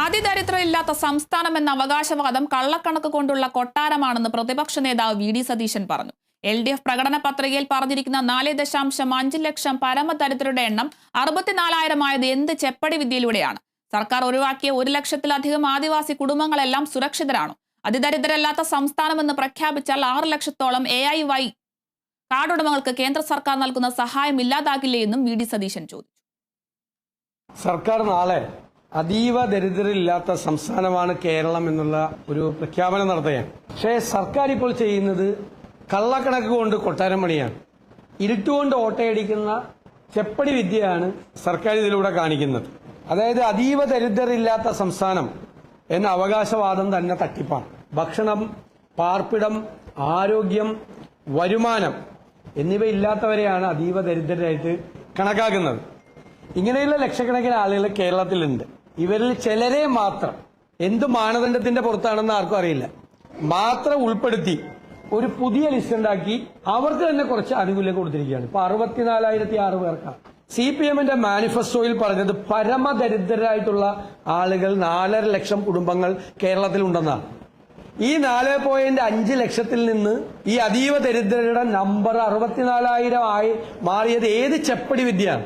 അതിദരിദ്രമില്ലാത്ത സംസ്ഥാനം എന്ന അവകാശവാദം കള്ളക്കണക്ക് കൊണ്ടുള്ള കൊട്ടാരമാണെന്ന് പ്രതിപക്ഷ നേതാവ് വി സതീശൻ പറഞ്ഞു. എൽ ഡി എഫ് പ്രകടന പത്രികയിൽ പറഞ്ഞിരിക്കുന്ന നാല് ദശാംശം അഞ്ച് ലക്ഷം പരമദരിദ്രരുടെ എണ്ണം അറുപത്തിനാലായിരമായത് എന്ത് ചെപ്പടി വിദ്യയിലൂടെയാണ്. സർക്കാർ ഒഴിവാക്കിയ ഒരു ലക്ഷത്തിലധികം ആദിവാസി കുടുംബങ്ങളെല്ലാം സുരക്ഷിതരാണോ? അതിദരിദ്രരല്ലാത്ത സംസ്ഥാനമെന്ന് പ്രഖ്യാപിച്ചാൽ ആറ് ലക്ഷത്തോളം എ ഐ വൈ കാർഡുടമകൾക്ക് കേന്ദ്ര സർക്കാർ നൽകുന്ന സഹായം ഇല്ലാതാകില്ലേ എന്നും വി ഡി സതീശൻ ചോദിച്ചു. സർക്കാർ നാളെ അതീവ ദരിദ്രരില്ലാത്ത സംസ്ഥാനമാണ് കേരളം എന്നുള്ള ഒരു പ്രഖ്യാപനം നടത്തുകയാണ്. പക്ഷേ സർക്കാർ ഇപ്പോൾ ചെയ്യുന്നത് കള്ളക്കണക്ക് കൊണ്ട് കൊട്ടാരം പണിയാണ്. ഇരുട്ടുകൊണ്ട് ഓട്ടയടിക്കുന്ന ചെപ്പടി വിദ്യയാണ് സർക്കാർ ഇതിലൂടെ കാണിക്കുന്നത്. അതായത് അതീവ ദരിദ്രരില്ലാത്ത സംസ്ഥാനം എന്ന അവകാശവാദം തന്നെ തട്ടിപ്പാണ്. ഭക്ഷണം പാർപ്പിടം ആരോഗ്യം വരുമാനം എന്നിവയില്ലാത്തവരെയാണ് അതീവ ദരിദ്രരായിട്ട് കണക്കാക്കുന്നത്. ഇങ്ങനെയുള്ള ലക്ഷക്കണക്കിന് ആളുകൾ കേരളത്തിലുണ്ട്. ഇവരിൽ ചിലരെ മാത്രം എന്ത് മാനദണ്ഡത്തിന്റെ പുറത്താണെന്ന് ആർക്കും അറിയില്ല. മാത്രം ഉൾപ്പെടുത്തി ഒരു പുതിയ ലിസ്റ്റ് ഉണ്ടാക്കി അവർക്ക് തന്നെ കുറച്ച് ആനുകൂല്യം കൊടുത്തിരിക്കുകയാണ്. ഇപ്പൊ അറുപത്തിനാലായിരത്തി ആറ് പേർക്കാണ്. സി പി എമ്മിന്റെ മാനിഫെസ്റ്റോയിൽ പറഞ്ഞത് പരമദരിദ്രരായിട്ടുള്ള ആളുകൾ നാലര ലക്ഷം കുടുംബങ്ങൾ കേരളത്തിലുണ്ടെന്നാണ് ഈ നാല് പോയിന്റ് അഞ്ച് ലക്ഷത്തിൽ നിന്ന് ഈ അതീവ ദരിദ്രരുടെ നമ്പർ അറുപത്തിനാലായിരം ആയി മാറിയത് ഏത് ചെപ്പടി വിദ്യയാണ്?